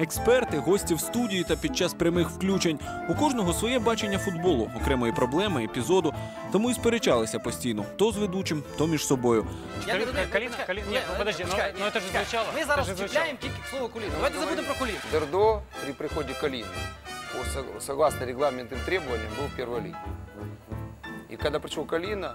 Експерти, гості в студії та під час прямих включень. У кожного своє бачення футболу, окремої проблеми, епізоду. Тому і сперечалися постійно то з ведучим, то між собою. Я не Калина- розумію, Калина- почекай, Калина- ні, нет, ну, подожди, ну- почекай, ну, это же почекай. звучало, Ми это зараз же звучало. вчіпляємо тільки слово коліно. Давайте забудемо про коліно. Дердо при приходе Калины, по сог- согласно регламентным требованиям, был в первой лиге. И когда пришел Калина,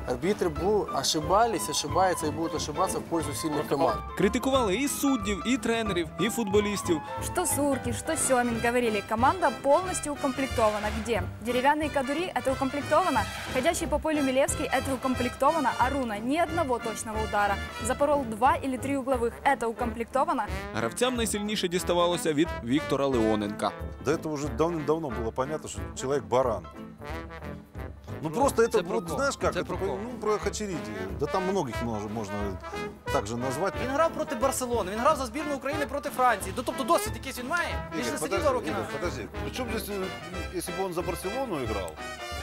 Арбитры бу- ошибались, ошибаются и будут ошибаться в пользу сильных команд. Критикували і суддів, і тренерів, і футболістів. Что Сурки, что Семин говорили, команда полностью укомплектована. Где? Деревянные кадури – это укомплектовано. Ходящий по полю Милевский – это укомплектовано. Аруна – ни одного точного удара. Запорол два или три угловых – это укомплектовано. Гравцям найсильніше діставалося від Віктора Леоненка. До этого уже давным-давно было понятно, что человек баран. Ну, просто это, это про вот, кого? знаешь как, Это это, про по- кого? ну, про Хачериди. Да там многих можно, можно также назвать. Він грав проти Барселони, він грав за збірну України проти Франції. Ну, Тобто досвід якийсь він має. Він ж Игорь, не сидів подожди, два роки Игорь, на. подожди. Причем здесь, э, если бы он за Барселону играл,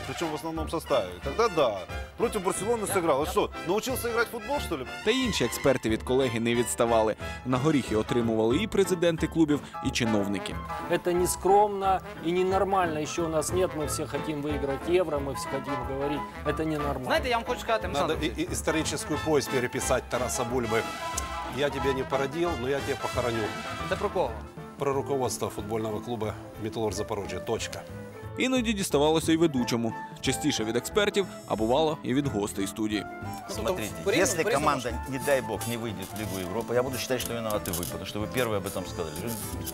причем в основном составе, тогда да. Против Барселоны сыграл. А что, научился играть в футбол, что ли? Та й інші експерти від колеги не відставали. На горіхи отримували і президенти клубів, і чиновники. Это не скромно и ненормально. Еще у нас нет, мы все хотим выиграть евро, мы все хотим говорить. Это ненормально. Знаєте, я вам хочу сказати, Надо Олександр, и- и- историческую повесть переписать Тараса Бульбы. Я тебя не породил, но я тебя похороню. це про кого? Про руководство футбольного клуба «Металлург Запорожье». Точка. Іноді діставалося й ведучому. Частіше від експертів, а бувало і від гостей студії. Смотрите, Ну, по-різному- если по-різному команда, не дай бог, не выйдет в Лигу Европы, я буду считать, что виноваты вы, потому что вы первые об этом сказали.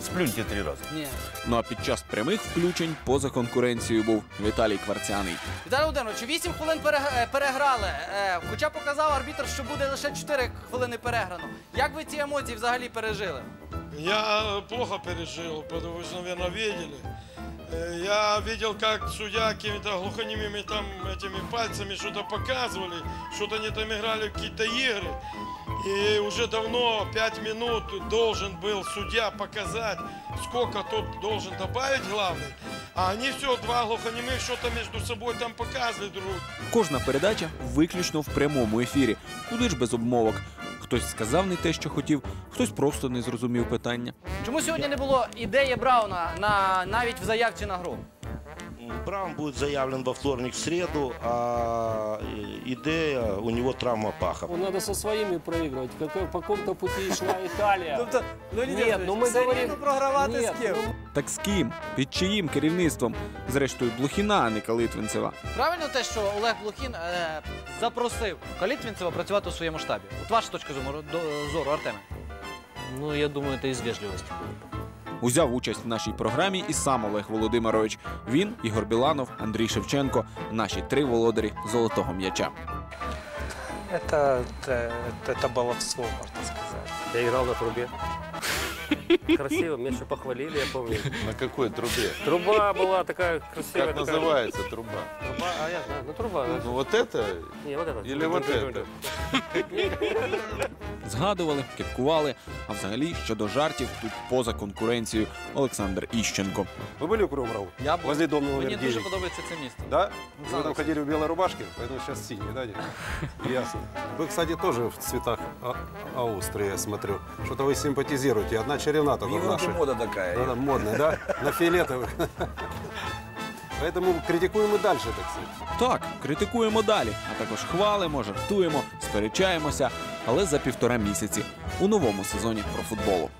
Сплюньте три раза. Ні. Ну а під час прямих включень поза конкуренцією був Віталій Кварцяний. Віталій Володимирович, 8 хвилин перег- е, переграли. Е, Хоча показав арбітр, що буде лише 4 хвилини переграно. Як ви ці емоції взагалі пережили? Я э, плохо пережил, потому что, наверное, видели. Э, Я видел, как судья какими-то глухонемыми там этими пальцами что-то показывали, что-то они там играли в какие-то игры. И уже давно, пять минут, должен был судья показать, сколько тот должен добавить главный. А они все, два глухонемых, что-то между собой там показывали друг другу. Кожна передача виключно в прямому ефірі. Куди ж без обмовок? Хтось сказав не те, що хотів, хтось просто не зрозумів питання. Чому сьогодні не було ідеї Брауна на навіть в заявці на гру? Браун будет заявлен во вторник, в среду, а э, идея, у него травма паха. Ну, Надо со своими проигрывать. Как, по какому-то пути шла Италия. Тобто, Леонід Нет, Євгенович, ну ми все говоримо- рівно програвати Нет, з ким? ну, Так з ким? Під чиїм керівництвом? Зрештою, Блохіна, а не Калитвинцева. Правильно те, що Олег Блохін е, запросив Калітвінцева працювати у своєму штабі? От ваша точка зору, до- зору Артеме. Ну, я думаю, это из вежливости. Узяв участь в нашій програмі і сам Олег Володимирович. Він, Ігор Біланов, Андрій Шевченко наші три володарі золотого м'яча. Это, это, это баловство, можно сказать. Я играл на трубе. Красиво, меня еще похвалили, я помню. На какой трубе? Труба была такая красивая. Как такая. называется труба? Труба, а я знаю, ну труба. Ну вот это Не, вот это. или вот это? Згадували, кепкували. А взагалі щодо жартів тут поза конкуренцією Олександр Іщенко. Вы были у Кроврау? Я був. Возле дома номер Мені дуже 9. подобається це місто. Да? Ну, Вы там ходили в белой рубашке, поэтому сейчас синий, да? Дим? Ясно. Вы, кстати, тоже в цветах А- Австрии, я смотрю. Что-то вы симпатизируете. Одна черена только в нашей. мода такая. Да, да, модная, да? На фиолетовых. Поэтому критикуємо далі, так сказати. Так, критикуємо далі, а також хвалимо, жартуємо, сперечаємося, але за півтора місяці у новому сезоні про футболу.